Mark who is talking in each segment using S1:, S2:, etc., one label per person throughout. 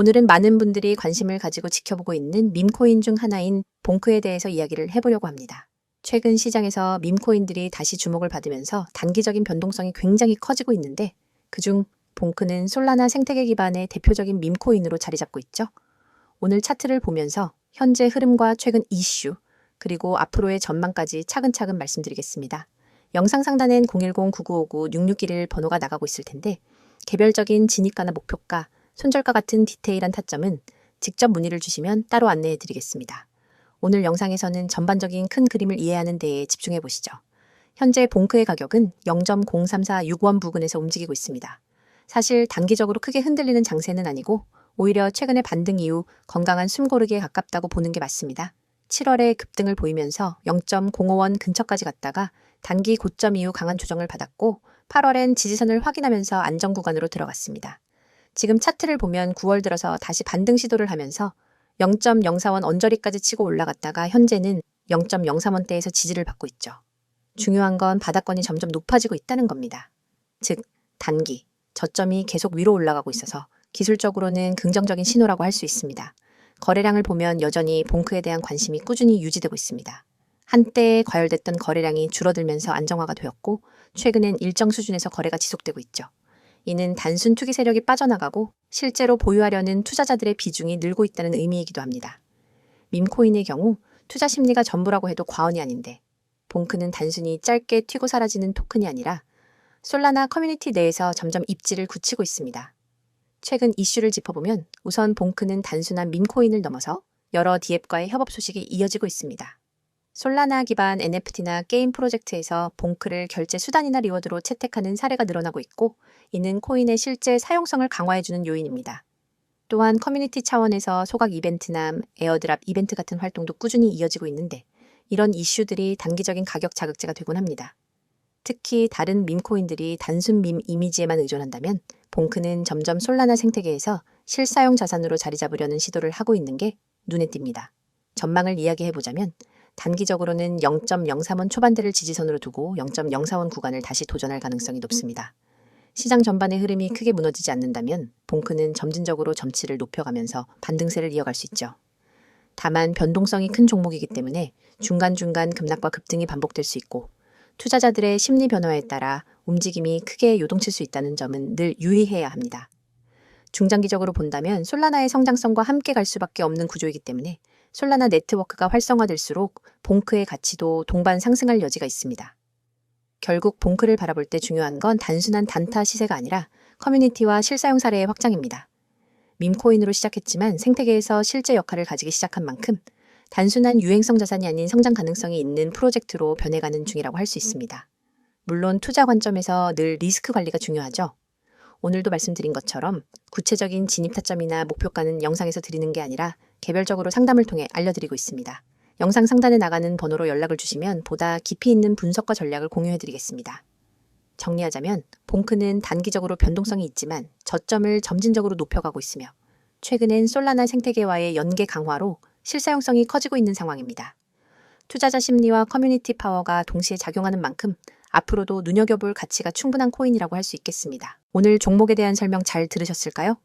S1: 오늘은 많은 분들이 관심을 가지고 지켜보고 있는 밈코인 중 하나인 봉크에 대해서 이야기를 해보려고 합니다. 최근 시장에서 밈코인들이 다시 주목을 받으면서 단기적인 변동성이 굉장히 커지고 있는데 그중 봉크는 솔라나 생태계 기반의 대표적인 밈코인으로 자리 잡고 있죠. 오늘 차트를 보면서 현재 흐름과 최근 이슈, 그리고 앞으로의 전망까지 차근차근 말씀드리겠습니다. 영상 상단엔 010-9959-6611 번호가 나가고 있을 텐데 개별적인 진입가나 목표가, 손절가 같은 디테일한 타점은 직접 문의를 주시면 따로 안내해 드리겠습니다. 오늘 영상에서는 전반적인 큰 그림을 이해하는 데에 집중해 보시죠. 현재 봉크의 가격은 0.0346원 부근에서 움직이고 있습니다. 사실 단기적으로 크게 흔들리는 장세는 아니고 오히려 최근의 반등 이후 건강한 숨고르기에 가깝다고 보는 게 맞습니다. 7월에 급등을 보이면서 0.05원 근처까지 갔다가 단기 고점 이후 강한 조정을 받았고 8월엔 지지선을 확인하면서 안정 구간으로 들어갔습니다. 지금 차트를 보면 9월 들어서 다시 반등 시도를 하면서 0.04원 언저리까지 치고 올라갔다가 현재는 0.03원대에서 지지를 받고 있죠. 중요한 건 바닥권이 점점 높아지고 있다는 겁니다. 즉, 단기, 저점이 계속 위로 올라가고 있어서 기술적으로는 긍정적인 신호라고 할 수 있습니다. 거래량을 보면 여전히 봉크에 대한 관심이 꾸준히 유지되고 있습니다. 한때 과열됐던 거래량이 줄어들면서 안정화가 되었고 최근엔 일정 수준에서 거래가 지속되고 있죠. 이는 단순 투기 세력이 빠져나가고 실제로 보유하려는 투자자들의 비중이 늘고 있다는 의미이기도 합니다. 밈코인의 경우 투자 심리가 전부라고 해도 과언이 아닌데 봉크는 단순히 짧게 튀고 사라지는 토큰이 아니라 솔라나 커뮤니티 내에서 점점 입지를 굳히고 있습니다. 최근 이슈를 짚어보면 우선 봉크는 단순한 밈코인을 넘어서 여러 디앱과의 협업 소식이 이어지고 있습니다. 솔라나 기반 NFT나 게임 프로젝트에서 봉크를 결제 수단이나 리워드로 채택하는 사례가 늘어나고 있고 이는 코인의 실제 사용성을 강화해주는 요인입니다. 또한 커뮤니티 차원에서 소각 이벤트나 에어드랍 이벤트 같은 활동도 꾸준히 이어지고 있는데 이런 이슈들이 단기적인 가격 자극제가 되곤 합니다. 특히 다른 밈코인들이 단순 밈 이미지에만 의존한다면 봉크는 점점 솔라나 생태계에서 실사용 자산으로 자리 잡으려는 시도를 하고 있는 게 눈에 띕니다. 전망을 이야기해 보자면 단기적으로는 0.03원 초반대를 지지선으로 두고 0.04원 구간을 다시 도전할 가능성이 높습니다. 시장 전반의 흐름이 크게 무너지지 않는다면 봉크는 점진적으로 점치를 높여가면서 반등세를 이어갈 수 있죠. 다만 변동성이 큰 종목이기 때문에 중간중간 급락과 급등이 반복될 수 있고 투자자들의 심리 변화에 따라 움직임이 크게 요동칠 수 있다는 점은 늘 유의해야 합니다. 중장기적으로 본다면 솔라나의 성장성과 함께 갈 수밖에 없는 구조이기 때문에 솔라나 네트워크가 활성화될수록 봉크의 가치도 동반 상승할 여지가 있습니다. 결국 봉크를 바라볼 때 중요한 건 단순한 단타 시세가 아니라 커뮤니티와 실사용 사례의 확장입니다. 밈코인으로 시작했지만 생태계에서 실제 역할을 가지기 시작한 만큼 단순한 유행성 자산이 아닌 성장 가능성이 있는 프로젝트로 변해가는 중이라고 할 수 있습니다. 물론 투자 관점에서 늘 리스크 관리가 중요하죠. 오늘도 말씀드린 것처럼 구체적인 진입 타점이나 목표가는 영상에서 드리는 게 아니라 개별적으로 상담을 통해 알려드리고 있습니다. 영상 상단에 나가는 번호로 연락을 주시면 보다 깊이 있는 분석과 전략을 공유해드리겠습니다. 정리하자면 봉크는 단기적으로 변동성이 있지만 저점을 점진적으로 높여가고 있으며 최근엔 솔라나 생태계와의 연계 강화로 실사용성이 커지고 있는 상황입니다. 투자자 심리와 커뮤니티 파워가 동시에 작용하는 만큼 앞으로도 눈여겨볼 가치가 충분한 코인이라고 할 수 있겠습니다. 오늘 종목에 대한 설명 잘 들으셨을까요?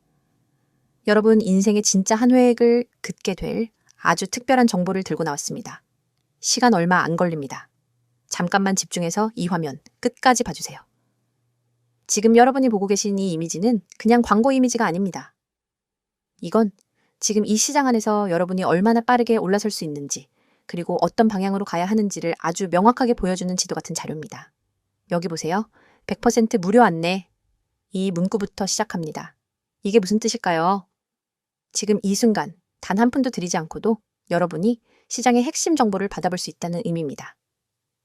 S1: 여러분 인생의 진짜 한 획을 긋게 될 아주 특별한 정보를 들고 나왔습니다. 시간 얼마 안 걸립니다. 잠깐만 집중해서 이 화면 끝까지 봐주세요. 지금 여러분이 보고 계신 이 이미지는 그냥 광고 이미지가 아닙니다. 이건 지금 이 시장 안에서 여러분이 얼마나 빠르게 올라설 수 있는지, 그리고 어떤 방향으로 가야 하는지를 아주 명확하게 보여주는 지도 같은 자료입니다. 여기 보세요. 100% 무료 안내. 이 문구부터 시작합니다. 이게 무슨 뜻일까요? 지금 이 순간 단 한 푼도 들이지 않고도 여러분이 시장의 핵심 정보를 받아볼 수 있다는 의미입니다.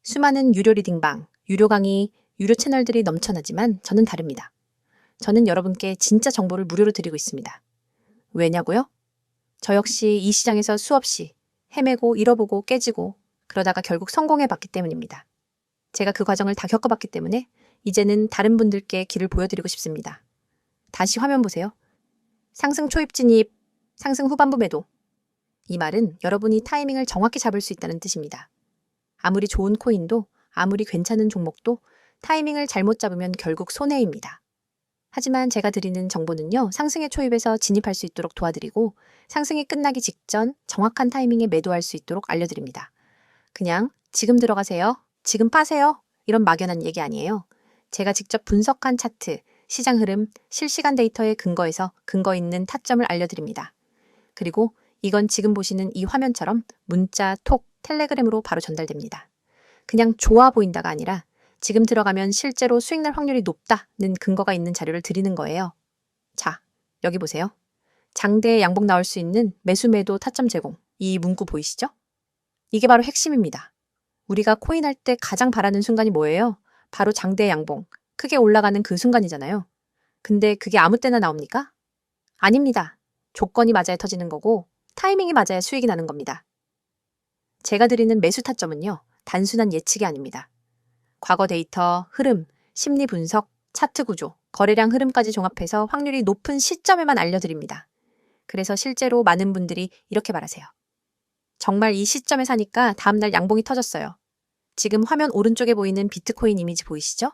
S1: 수많은 유료 리딩방, 유료 강의, 유료 채널들이 넘쳐나지만 저는 다릅니다. 저는 여러분께 진짜 정보를 무료로 드리고 있습니다. 왜냐고요? 저 역시 이 시장에서 수없이 헤매고 잃어보고 깨지고 그러다가 결국 성공해 봤기 때문입니다. 제가 그 과정을 다 겪어봤기 때문에 이제는 다른 분들께 길을 보여드리고 싶습니다. 다시 화면 보세요. 상승 초입 진입, 상승 후반부 매도. 이 말은 여러분이 타이밍을 정확히 잡을 수 있다는 뜻입니다. 아무리 좋은 코인도 아무리 괜찮은 종목도 타이밍을 잘못 잡으면 결국 손해입니다. 하지만 제가 드리는 정보는요, 상승의 초입에서 진입할 수 있도록 도와드리고, 상승이 끝나기 직전 정확한 타이밍에 매도할 수 있도록 알려드립니다. 그냥 지금 들어가세요. 지금 파세요. 이런 막연한 얘기 아니에요. 제가 직접 분석한 차트, 시장 흐름, 실시간 데이터에 근거해서 근거 있는 타점을 알려드립니다. 그리고 이건 지금 보시는 이 화면처럼 문자, 톡, 텔레그램으로 바로 전달됩니다. 그냥 좋아 보인다가 아니라 지금 들어가면 실제로 수익 날 확률이 높다는 근거가 있는 자료를 드리는 거예요. 자, 여기 보세요. 장대에 양봉 나올 수 있는 매수 매도 타점 제공. 이 문구 보이시죠? 이게 바로 핵심입니다. 우리가 코인 할 때 가장 바라는 순간이 뭐예요? 바로 장대 양봉. 크게 올라가는 그 순간이잖아요. 근데 그게 아무 때나 나옵니까? 아닙니다. 조건이 맞아야 터지는 거고 타이밍이 맞아야 수익이 나는 겁니다. 제가 드리는 매수 타점은요. 단순한 예측이 아닙니다. 과거 데이터, 흐름, 심리 분석, 차트 구조, 거래량 흐름까지 종합해서 확률이 높은 시점에만 알려드립니다. 그래서 실제로 많은 분들이 이렇게 말하세요. 정말 이 시점에 사니까 다음날 양봉이 터졌어요. 지금 화면 오른쪽에 보이는 비트코인 이미지 보이시죠?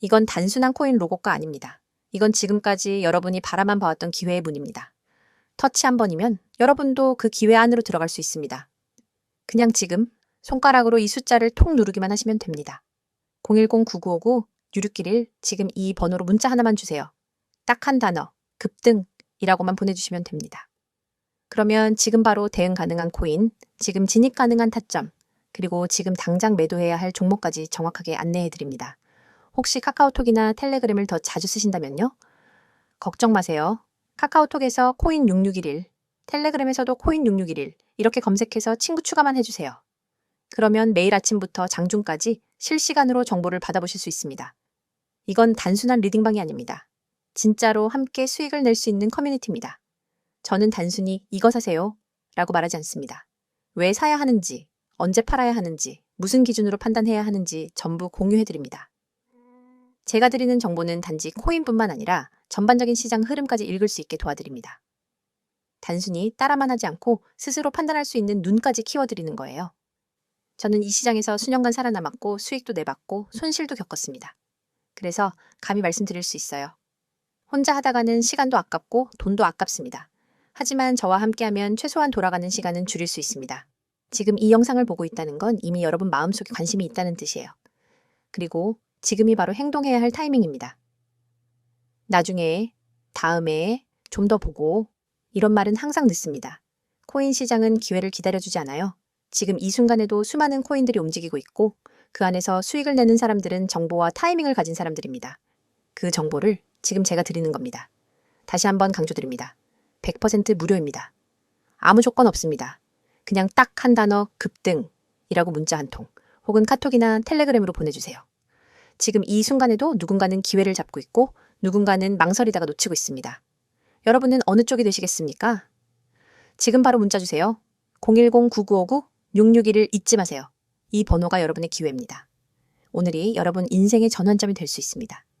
S1: 이건 단순한 코인 로고가 아닙니다. 이건 지금까지 여러분이 바라만 봐왔던 기회의 문입니다. 터치 한 번이면 여러분도 그 기회 안으로 들어갈 수 있습니다. 그냥 지금 손가락으로 이 숫자를 톡 누르기만 하시면 됩니다. 010-9959-6691 지금 이 번호로 문자 하나만 주세요. 딱 한 단어, 급등이라고만 보내주시면 됩니다. 그러면 지금 바로 대응 가능한 코인, 지금 진입 가능한 타점, 그리고 지금 당장 매도해야 할 종목까지 정확하게 안내해 드립니다. 혹시 카카오톡이나 텔레그램을 더 자주 쓰신다면요? 걱정 마세요. 카카오톡에서 코인 6611, 텔레그램에서도 코인 6611 이렇게 검색해서 친구 추가만 해주세요. 그러면 매일 아침부터 장중까지 실시간으로 정보를 받아보실 수 있습니다. 이건 단순한 리딩방이 아닙니다. 진짜로 함께 수익을 낼 수 있는 커뮤니티입니다. 저는 단순히 이거 사세요 라고 말하지 않습니다. 왜 사야 하는지, 언제 팔아야 하는지, 무슨 기준으로 판단해야 하는지 전부 공유해드립니다. 제가 드리는 정보는 단지 코인뿐만 아니라 전반적인 시장 흐름까지 읽을 수 있게 도와드립니다. 단순히 따라만 하지 않고 스스로 판단할 수 있는 눈까지 키워드리는 거예요. 저는 이 시장에서 수년간 살아남았고 수익도 내봤고 손실도 겪었습니다. 그래서 감히 말씀드릴 수 있어요. 혼자 하다가는 시간도 아깝고 돈도 아깝습니다. 하지만 저와 함께하면 최소한 돌아가는 시간은 줄일 수 있습니다. 지금 이 영상을 보고 있다는 건 이미 여러분 마음속에 관심이 있다는 뜻이에요. 그리고 지금이 바로 행동해야 할 타이밍입니다. 나중에, 다음에, 좀 더 보고, 이런 말은 항상 늦습니다. 코인 시장은 기회를 기다려주지 않아요. 지금 이 순간에도 수많은 코인들이 움직이고 있고, 그 안에서 수익을 내는 사람들은 정보와 타이밍을 가진 사람들입니다. 그 정보를 지금 제가 드리는 겁니다. 다시 한번 강조드립니다. 100% 무료입니다. 아무 조건 없습니다. 그냥 딱 한 단어 급등이라고 문자 한 통, 혹은 카톡이나 텔레그램으로 보내주세요. 지금 이 순간에도 누군가는 기회를 잡고 있고 누군가는 망설이다가 놓치고 있습니다. 여러분은 어느 쪽이 되시겠습니까? 지금 바로 문자 주세요. 010-9959-6621을 잊지 마세요. 이 번호가 여러분의 기회입니다. 오늘이 여러분 인생의 전환점이 될 수 있습니다.